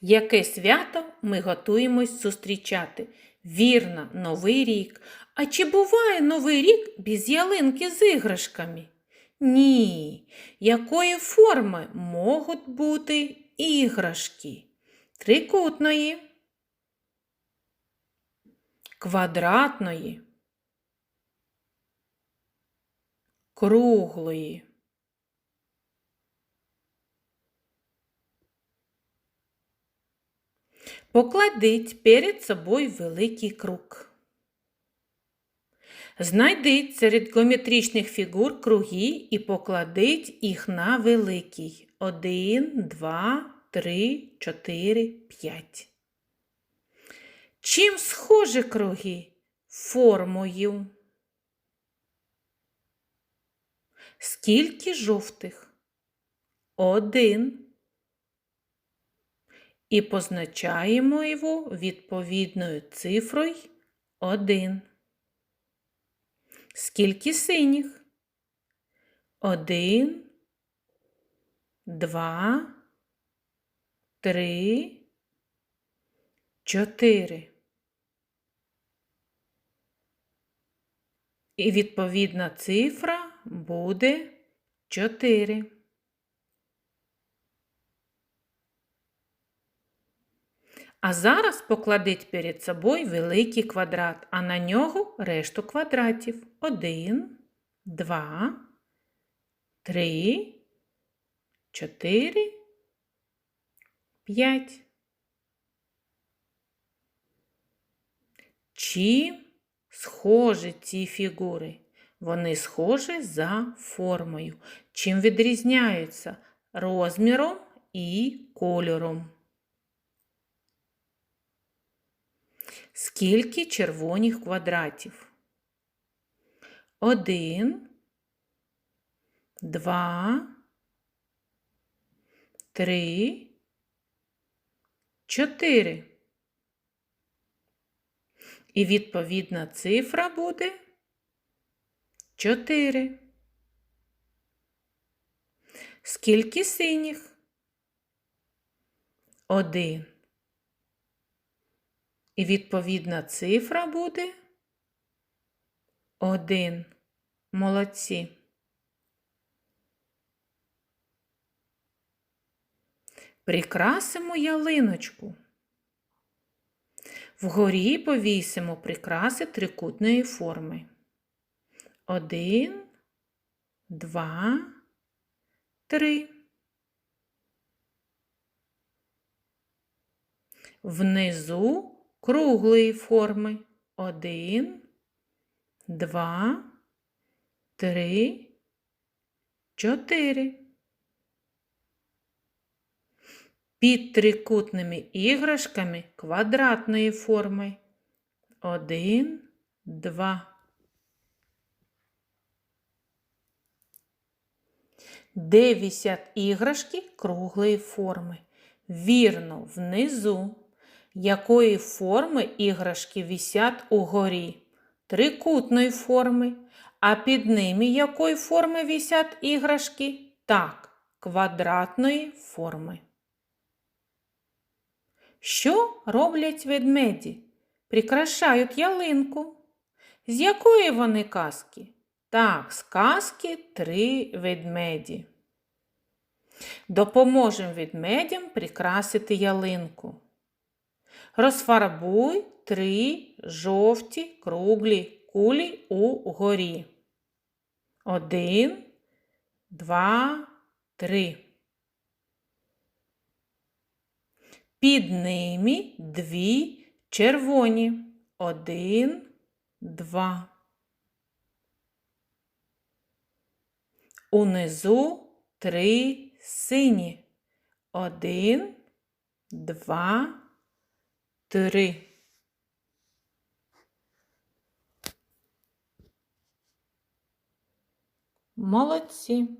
Яке свято ми готуємось зустрічати? Вірно, Новий рік. А чи буває Новий рік без ялинки з іграшками? Ні. Якої форми можуть бути іграшки? Трикутної, квадратної, круглої. Покладіть перед собою великий круг. Знайдіть серед геометричних фігур круги і покладіть їх на великий. Один, два, три, чотири, п'ять. Чим схожі круги? Формою. Скільки жовтих? Один і позначаємо його відповідною цифрою 1. Скільки синіх? 1, 2, 3, 4. І відповідна цифра буде 4. А зараз покладіть перед собою великий квадрат, а на нього решту квадратів. Один, два, три, чотири, п'ять. Чим схожі ці фігури? Вони схожі за формою. Чим відрізняються розміром і кольором. Скільки червоних квадратів? Один, два, три, чотири. І відповідна цифра буде чотири. Скільки синіх? Один. І відповідна цифра буде 1. Молодці. Прикрасимо ялиночку. Вгорі повісимо прикраси трикутної форми. Один, два, три. Внизу круглої форми. Один, два, три, чотири. Під трикутними іграшками квадратної форми. Один, два. Де іграшки круглої форми? Вірно, внизу якої форми іграшки висять угорі? Трикутної форми. А під ними якої форми висять іграшки? Так, квадратної форми. Що роблять ведмеді? Прикрашають ялинку. З якої вони казки? Так, з казки три ведмеді. Допоможемо ведмедям прикрасити ялинку. Розфарбуй три жовті круглі кулі угорі. Один, два, три. Під ними дві червоні. Один, два. Унизу три сині. Один, два, три. Молодці.